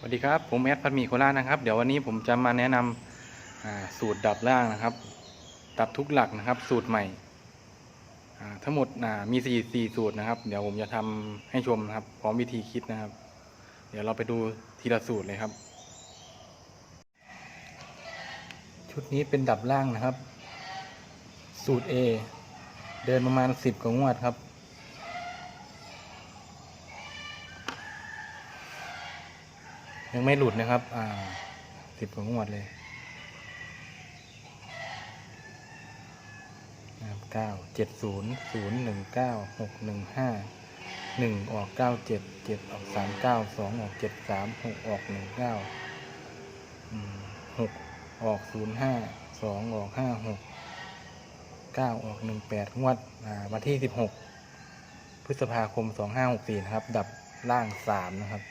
สวัสดีครับ ผมแอดพัดมีโคราชนะครับ เดี๋ยววันนี้ผมจะมาแนะนำอ่าสูตรดับล่างนะครับ ดับทุกหลักนะครับ สูตรใหม่ทั้งหมดมีสี่สี่สูตรนะครับ เดี๋ยวผมจะทำให้ชมนะครับ พร้อมวิธีคิดนะครับ เดี๋ยวเราไปดูทีละสูตรเลยครับ ชุดนี้เป็นดับล่างนะครับ สูตร A เดินประมาณสิบกว่างวดครับ ยังไม่หลุดนะครับ อ่าสิบกว่างวดเลยเก้าเจ็ดศูนย์ศูนย์หนึ่งเก้าหกหนึ่งห้าหนึ่งออกเก้าเจ็ดเจ็ดออกสามเก้าสองออกเจ็ดสามหกออกหนึ่งเก้าหกออกศูนย์ห้าสองออกห้าหกเก้าออกหนึ่งแปดงวดวันที่สิบหกพฤษภาคมสองห้าหกสี่นะครับ ดับล่างสามนะครับ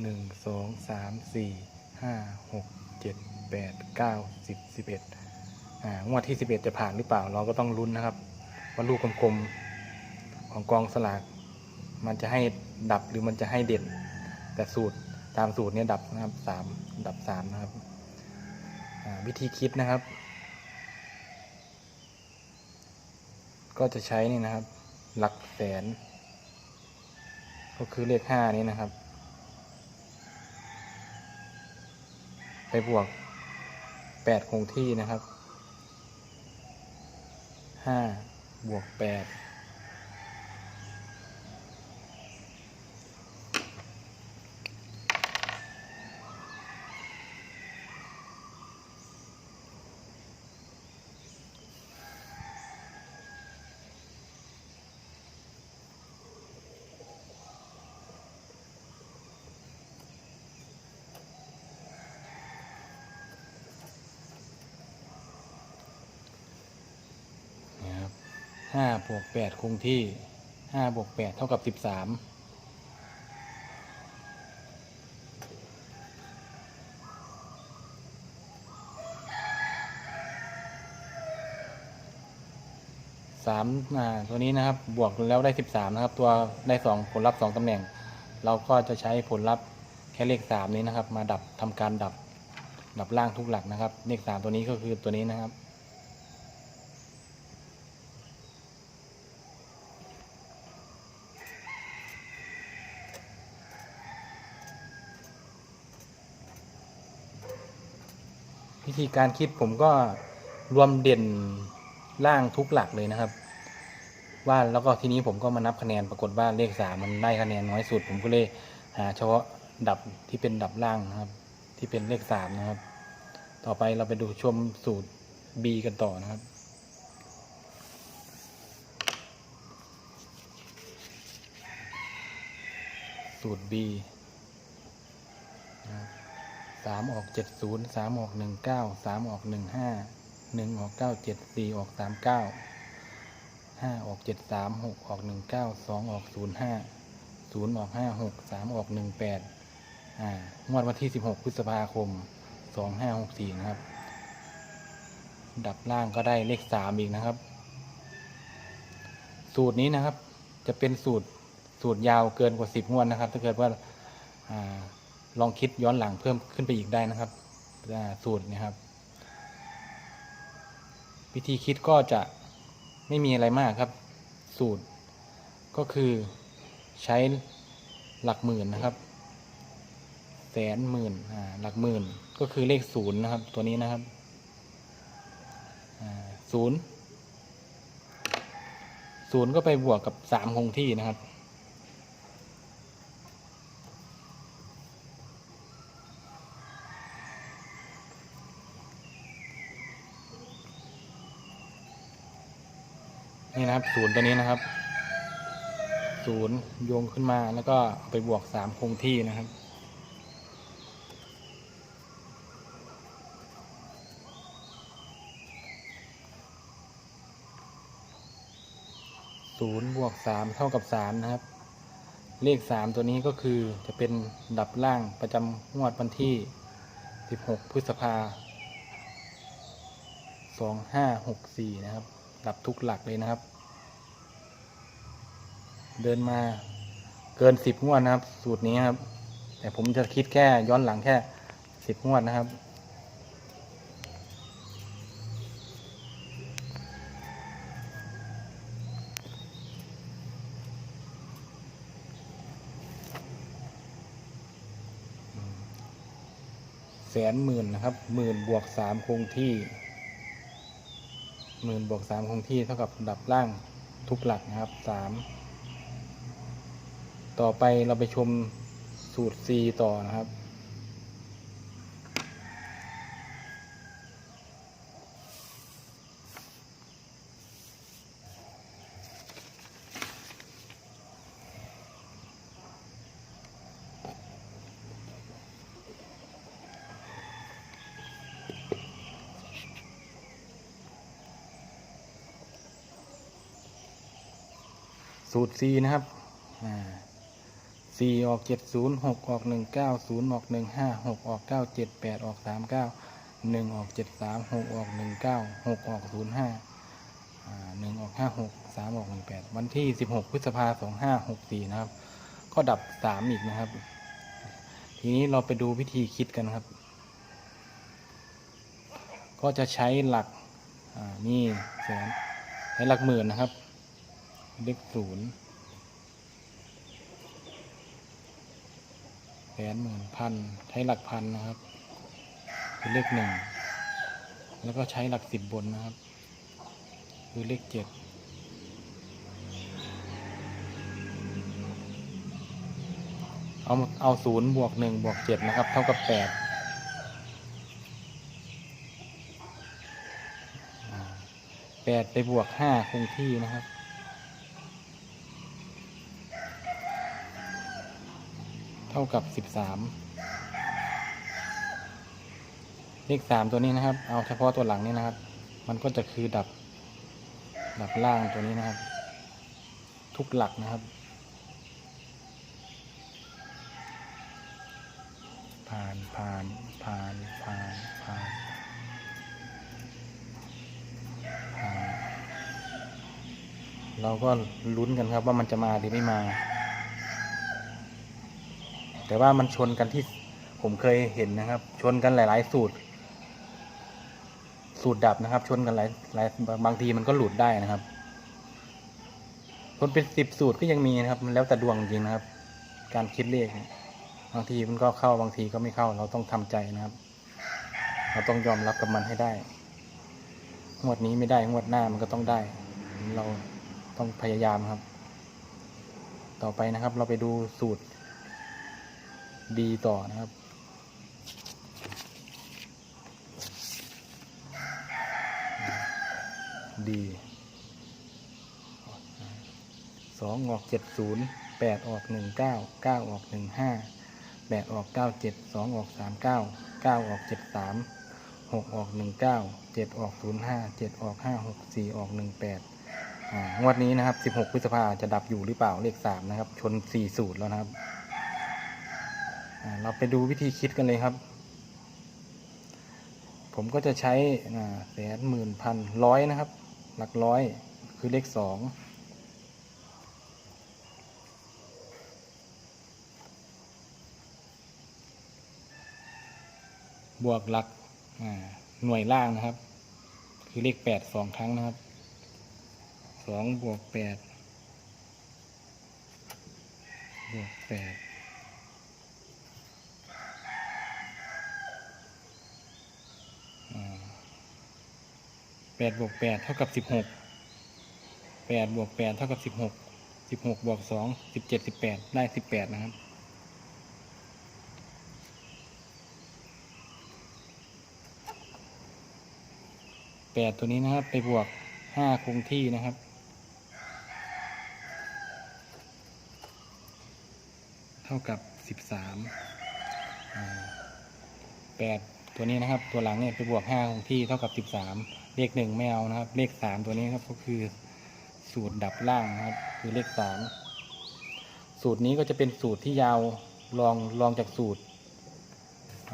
หนึ่งสองสามสี่ห้าหกเจ็ดแปดเก้าสิบสิบเอ็ดอ่างวดที่สิบเอ็ดจะผ่านหรือเปล่าเราก็ต้องลุ้นนะครับ ว่าลูกกลมๆของกองสลาก มันจะให้ดับหรือมันจะให้เด่น แต่สูตรตามสูตรเนี้ยดับนะครับสามดับสามนะครับวิธีคิดนะครับ ก็จะใช้นี่นะครับ หลักแสน ก็คือเลขห้านี้นะครับ ไปบวกแปดคงที่นะครับห้าบวกแปด ห้าบวกแปดคงที่ห้าบวกแปดเท่ากับสิบสามสามตัวนี้นะครับบวกแล้วได้สิบสามนะครับ ตัวได้สองผลลัพธ์สองตำแหน่ง เราก็จะใช้ผลลัพธ์แค่เลขสามนี้นะครับ มาดับทำการดับดับล่างทุกหลักนะครับ เลขสามตัวนี้ก็คือตัวนี้นะครับ วิธีการคิดผมก็รวมเด่นล่างทุกหลักเลยนะครับ ว่าแล้วก็ทีนี้ผมก็มานับคะแนนปรากฏว่าเลขสามมันได้คะแนนน้อยสุด ผมก็เลยหาเฉพาะดับที่เป็นดับล่างนะครับ ที่เป็นเลขสามนะครับ ต่อไปเราไปดูชมสูตร B กันต่อนะครับสูตร B นะครับ สามออกเจ็ดศูนย์สามออกหนึ่งเก้าสามออกหนึ่งห้าหนึ่งออกเก้าเจ็ดสี่ออกสามเก้าห้าออกเจ็ดสามหกออกหนึ่งเก้าสองออกศูนย์ห้าศูนย์ออกห้าหกสามออกหนึ่งแปดอ่างวดวันที่สิบหกพฤษภาคมสองห้าหกสี่นะครับ ดับล่างก็ได้เลขสามอีกนะครับ สูตรนี้นะครับ จะเป็นสูตรสูตรยาวเกินกว่าสิบงวดนะครับ ถ้าเกิดว่าอ่า ลองคิดย้อนหลังเพิ่มขึ้นไปอีกได้นะครับสูตรนะครับ วิธีคิดก็จะไม่มีอะไรมากครับ สูตร ก็คือใช้หลักหมื่นนะครับ แสนหมื่นอ่าหลักหมื่นก็คือเลขศูนย์นะครับ ตัวนี้นะครับศูนย์ศูนย์ก็ไปบวกกับสามคงที่นะครับ นี่นะครับศูนย์ตัวนี้นะครับศูนย์โยงขึ้นมาแล้วก็ไปบวกสามคงที่นะครับ ศูนย์บวกสามเท่ากับสามนะครับ เลขสามตัวนี้ก็คือจะเป็นดับล่างประจำงวดวันที่สิบหกพฤษภาสองห้าหกสี่นะครับ ดับทุกหลักเลยนะครับ เดินมาเกินสิบงวดนะครับ สูตรนี้ครับ แต่ผมจะคิดแค่ย้อนหลังแค่สิบงวดนะครับแสนหมื่นนะครับหมื่นบวกสามคงที่ หมื่นบวกสามคงที่เท่ากับดับล่างทุกหลักนะครับสามต่อไปเราไปชมสูตร C ต่อนะครับ สูตร C นะครับอ่ออกเจ็ดศูนย์หกออกหนึ่งเก้าศูนย์ออกหนึ่งห้าหกออกเก้าเจ็ดแปดออกสามเก้าหนึ่งออกเจ็ดสามหกออกหนึ่งเก้าหกออกศูนย์ห้าหนึ่งออกห้าหกสามออกหนึ่งแปดวันที่สิบหกพฤษภาสองห้าหกสี่นะครับ ก็ดับสามอีกนะครับ ทีนี้เราไปดูวิธีคิดกันครับ ก็จะใช้หลักนี่แสนใช้หลักหมื่นนะครับ เลขศูนย์แสนหมื่นพันใช้หลักพันนะครับคือเลขหนึ่งแล้วก็ใช้หลักสิบบนนะครับ คือเลขเจ็ดเอาเอาศูนย์บวกหนึ่งบวกเจ็ดนะครับ เท่ากับแปดแปดไปบวกห้าคงที่นะครับ เท่ากับสิบสามเลขสามตัวนี้นะครับ เอาเฉพาะตัวหลังนี่นะครับ มันก็จะคือดับ ดับล่างตัวนี้นะครับ ทุกหลักนะครับ ผ่านผ่านผ่านผ่านผ่านผ่านเราก็ลุ้นกันครับว่ามันจะมาหรือไม่มา แต่ว่ามันชนกันที่ผมเคยเห็นนะครับ ชนกันหลาย ๆ สูตร สูตรดับนะครับ ชนกันหลายหลายบางทีมันก็หลุดได้นะครับชนเป็นสิบสูตรก็ยังมีนะครับ มันแล้วแต่ดวงจริงนะครับ การคิดเลขบางทีมันก็เข้าบางทีก็ไม่เข้า เราต้องทำใจนะครับ เราต้องยอมรับกับมันให้ได้งวดนี้ไม่ได้งวดหน้ามันก็ต้องได้ เราต้องพยายามครับ ต่อไปนะครับ เราไปดูสูตร ดีต่อนะครับ ดีสองออกเจ็ดศูนย์แปดออกหนึ่งเก้าเก้าออกหนึ่งห้าแปดออกเก้าเจ็ดสองออกสามเก้าเก้าออกเจ็ดสามหกออกหนึ่งเก้าเจ็ดออกศูนย์ห้าเจ็ดออกห้าหกสี่ออกหนึ่งแปดงวดนี้นะครับสิบหกพฤษภาจะดับอยู่หรือเปล่าเลขสามนะครับ ชนสี่สูตรแล้วนะครับ เราไปดูวิธีคิดกันเลยครับ ผมก็จะใช้แสนหมื่นพันร้อยนะครับ หลักร้อยคือเลขสองบวกหลักหน่วยล่างนะครับ คือเลขแปดสองครั้งนะครับสองบวกแปดบวกแปด แปดบวกแปดเท่ากับสิบหกแปดบวกแปดเท่ากับสิบหกสิบหกบวกสองสิบเจ็ดสิบแปดได้สิบแปดนะครับ แปดตัวนี้นะครับ ไปบวกห้าคงที่นะครับเท่ากับสิบสามแปดตัวนี้นะครับ ตัวหลังเนี่ยไปบวกห้าคงที่เท่ากับสิบสาม เลขหนึ่งไม่เอานะครับ เลขสามตัวนี้ครับก็คือสูตรดับล่างนะครับ คือเลขสามสูตรนี้ก็จะเป็นสูตรที่ยาวลองลองจากสูตรอ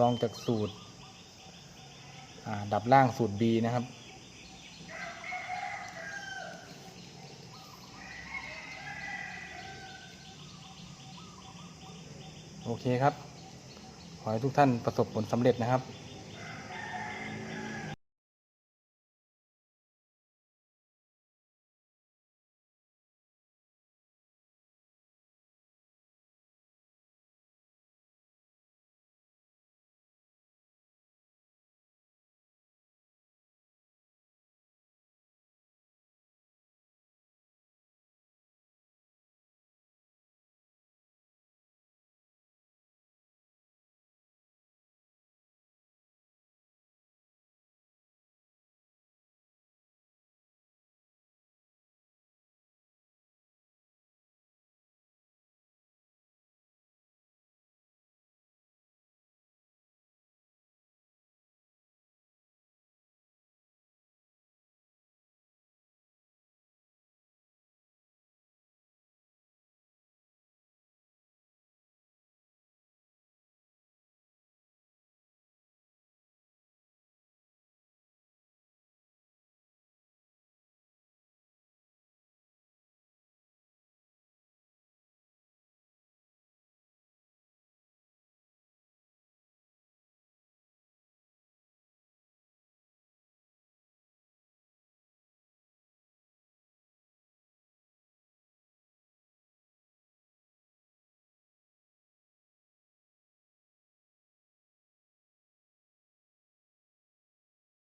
ลองจากสูตรดับล่างสูตร B นะครับ โอเคครับ ขอให้ทุกท่านประสบผลสำเร็จนะครับ